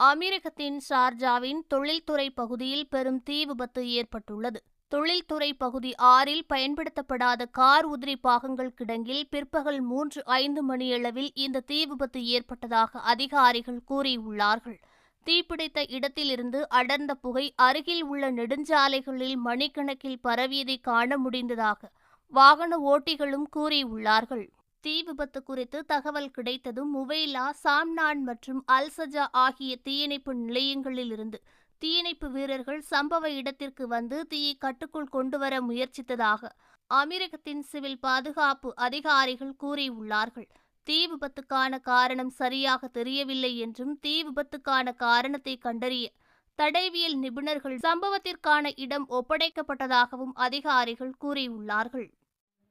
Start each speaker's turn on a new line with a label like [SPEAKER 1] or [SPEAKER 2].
[SPEAKER 1] அமீரகத்தின் ஷார்ஜாவின் தொழில்துறை பகுதியில் பெரும் தீ விபத்து ஏற்பட்டுள்ளது. தொழில்துறை பகுதி ஆறில் பயன்படுத்தப்படாத கார் உதிரி பாகங்கள் கிடங்கில் பிற்பகல் மூன்று ஐந்து மணியளவில் இந்த தீ விபத்து ஏற்பட்டதாக அதிகாரிகள் கூறியுள்ளார்கள். தீப்பிடித்த இடத்திலிருந்து அடர்ந்த புகை அருகில் உள்ள நெடுஞ்சாலைகளில் மணிக்கணக்கில் பரவியதை காண முடிந்ததாக வாகன ஓட்டிகளும் கூறியுள்ளார்கள். தீ விபத்து குறித்து தகவல் கிடைத்ததும் முவைலா சாம்னான் மற்றும் அல்சஜா ஆகிய தீயணைப்பு நிலையங்களிலிருந்து தீயணைப்பு வீரர்கள் சம்பவ இடத்திற்கு வந்து தீயை கட்டுக்குள் கொண்டுவர முயற்சித்ததாக அமெரிக்கத்தின் சிவில் பாதுகாப்பு அதிகாரிகள் கூறியுள்ளார்கள். தீ விபத்துக்கான காரணம் சரியாக தெரியவில்லை என்றும் தீ விபத்துக்கான காரணத்தை கண்டறிய தடைவியல் நிபுணர்கள் சம்பவத்திற்கான இடம் ஒப்படைக்கப்பட்டதாகவும் அதிகாரிகள் கூறியுள்ளார்கள்.